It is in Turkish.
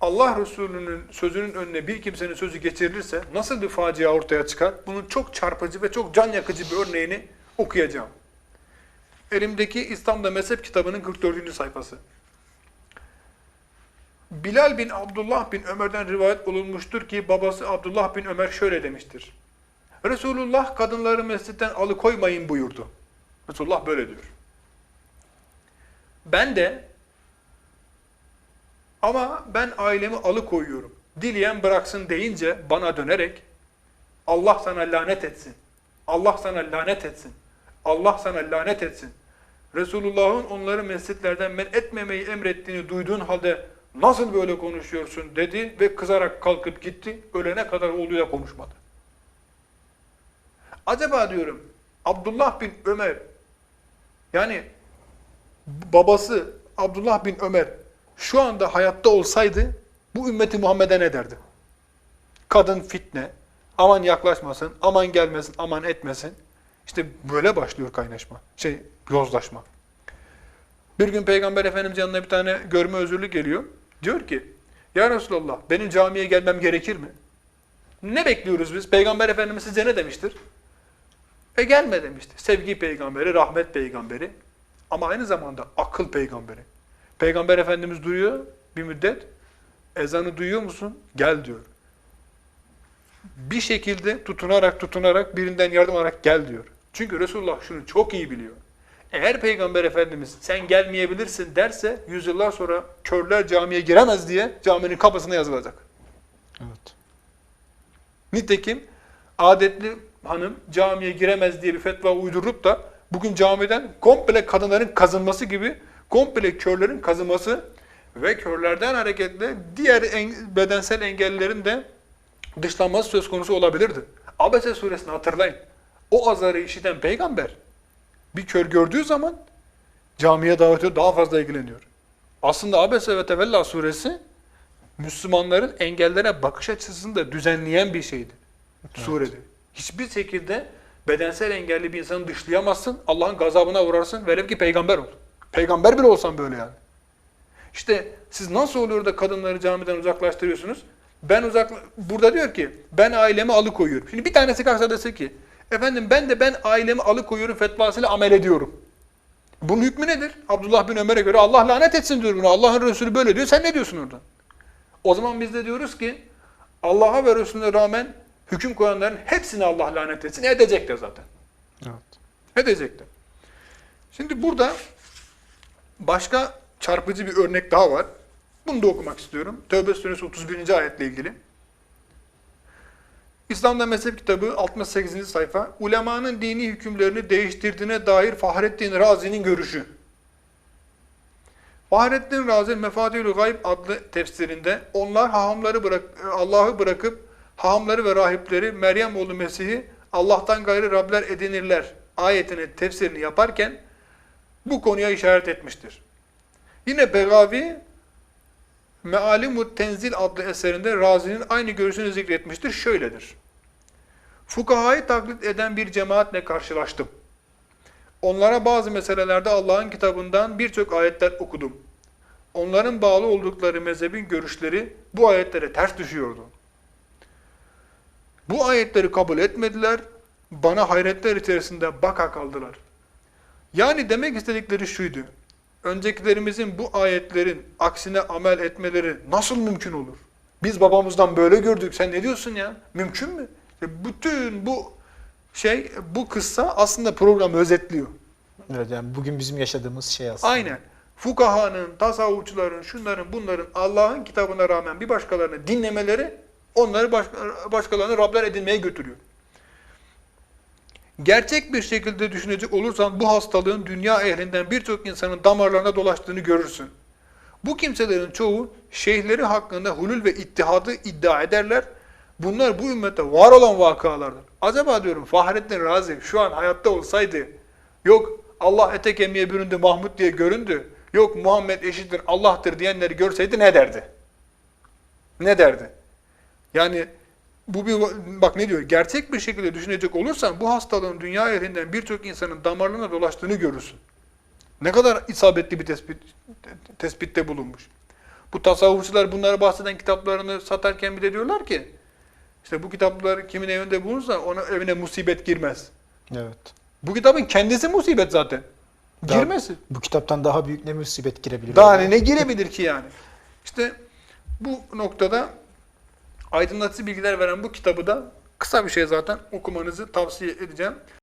Allah Resulü'nün sözünün önüne bir kimsenin sözü geçirilirse nasıl bir facia ortaya çıkar? Bunun çok çarpıcı ve çok can yakıcı bir örneğini okuyacağım. Elimdeki İslam'da Mezhep kitabının 44. sayfası. Bilal bin Abdullah bin Ömer'den rivayet olunmuştur ki babası Abdullah bin Ömer şöyle demiştir. Resulullah kadınları mescitten alıkoymayın buyurdu. Resulullah böyle diyor. Ben de ama ben ailemi alıkoyuyorum. Dileyen bıraksın deyince bana dönerek Allah sana lanet etsin. Allah sana lanet etsin. Allah sana lanet etsin. Resulullah'ın onları mescitlerden men etmemeyi emrettiğini duyduğun halde nasıl böyle konuşuyorsun dedi ve kızarak kalkıp gitti. Ölene kadar oğluyla konuşmadı. Acaba diyorum Abdullah bin Ömer yani babası Abdullah bin Ömer şu anda hayatta olsaydı bu ümmeti Muhammed'e ne derdi? Kadın fitne, aman yaklaşmasın, aman gelmesin, aman etmesin. İşte böyle başlıyor kaynaşma, şey yozlaşma. Bir gün Peygamber Efendimiz yanına bir tane görme özürlü geliyor. Diyor ki, Ya Resulallah benim camiye gelmem gerekir mi? Ne bekliyoruz biz? Peygamber Efendimiz size ne demiştir? E gelme demişti. Sevgi peygamberi, rahmet peygamberi ama aynı zamanda akıl peygamberi. Peygamber Efendimiz duruyor bir müddet. Ezanı duyuyor musun? Gel diyor. Bir şekilde tutunarak tutunarak birinden yardım alarak gel diyor. Çünkü Resulullah şunu çok iyi biliyor. Eğer Peygamber Efendimiz sen gelmeyebilirsin derse yüzyıllar sonra körler camiye giremez diye caminin kapısına yazılacak. Evet. Nitekim adetli hanım camiye giremez diye bir fetva uydurup da bugün camiden komple kadınların kazınması gibi komple körlerin kazınması ve körlerden hareketle diğer en- bedensel engellilerin de dışlanması söz konusu olabilirdi. Abese suresini hatırlayın. O azarı işiten peygamber bir kör gördüğü zaman camiye davet ediyor, daha fazla ilgileniyor. Aslında Abese ve Tevella suresi Müslümanların engellere bakış açısını da düzenleyen bir şeydi. Surede. Hiçbir şekilde bedensel engelli bir insanı dışlayamazsın. Allah'ın gazabına uğrarsın. Velev ki peygamber ol. Peygamber bile olsan böyle yani. İşte siz nasıl oluyor da kadınları camiden uzaklaştırıyorsunuz? Ben uzak burada diyor ki ben ailemi alıkoyuyorum. Şimdi bir tanesi kalksa dese ki efendim ben de ben ailemi alıkoyuyorum fetvasıyla amel ediyorum. Bunun hükmü nedir? Abdullah bin Ömer'e göre Allah lanet etsin diyor buna. Allah'ın Resulü böyle diyor. Sen ne diyorsun orada? O zaman biz de diyoruz ki Allah'a ve Resulüne rağmen hüküm koyanların hepsini Allah lanet etsin. Edecekler zaten. Evet. Edecekler. Şimdi burada başka çarpıcı bir örnek daha var. Bunu da okumak istiyorum. Tövbe suresi 31. ayetle ilgili. İslam'da mezhep kitabı 68. sayfa. Ulemanın dini hükümlerini değiştirdiğine dair Fahrettin Razi'nin görüşü. Fahrettin Razi Mefadilü Gayb adlı tefsirinde onlar hahamları bırak Allah'ı bırakıp hahamları ve rahipleri Meryem oğlu Mesih'i Allah'tan gayrı Rabler edinirler ayetinin tefsirini yaparken bu konuya işaret etmiştir. Yine Begavi Mealimut Tenzil adlı eserinde Razi'nin aynı görüşünü zikretmiştir. Şöyledir. Fukahayı taklit eden bir cemaatle karşılaştım. Onlara bazı meselelerde Allah'ın kitabından birçok ayetler okudum. Onların bağlı oldukları mezhebin görüşleri bu ayetlere ters düşüyordu. Bu ayetleri kabul etmediler, bana hayretler içerisinde baka kaldılar. Yani demek istedikleri şuydu. Öncekilerimizin bu ayetlerin aksine amel etmeleri nasıl mümkün olur? Biz babamızdan böyle gördük. Sen ne diyorsun ya? Mümkün mü? E, Bütün bu şey, bu kıssa aslında programı özetliyor. Evet yani bugün bizim yaşadığımız şey aslında. Aynen. Fukahanın, tasavvufçuların, şunların, bunların Allah'ın kitabına rağmen bir başkalarını dinlemeleri onları başka, başkalarını Rabler edinmeye götürüyor. Gerçek bir şekilde düşünecek olursan bu hastalığın dünya ehlinden birçok insanın damarlarına dolaştığını görürsün. Bu kimselerin çoğu şeyhleri hakkında hulul ve ittihadı iddia ederler. Bunlar bu ümmette var olan vakalardır. Acaba diyorum Fahrettin Razi şu an hayatta olsaydı yok Allah ete kemiğe büründü Mahmud diye göründü. Yok Muhammed eşittir Allah'tır diyenleri görseydi ne derdi? Ne derdi? Yani bu bir bak ne diyor? Gerçek bir şekilde düşünecek olursan bu hastalığın dünya yerinden birçok insanın damarlarına dolaştığını görürsün. Ne kadar isabetli bir tespit tespitte bulunmuş. Bu tasavvufçular bunları bahseden kitaplarını satarken bir de diyorlar ki işte bu kitaplar kimin evinde bulunursa ona evine musibet girmez. Evet. Bu kitabın kendisi musibet zaten. Daha- Girmesi. Bu kitaptan daha büyük ne musibet girebilir? Daha yani? ne girebilir ki yani? İşte bu noktada aydınlatıcı bilgiler veren bu kitabı da kısa bir şey zaten okumanızı tavsiye edeceğim.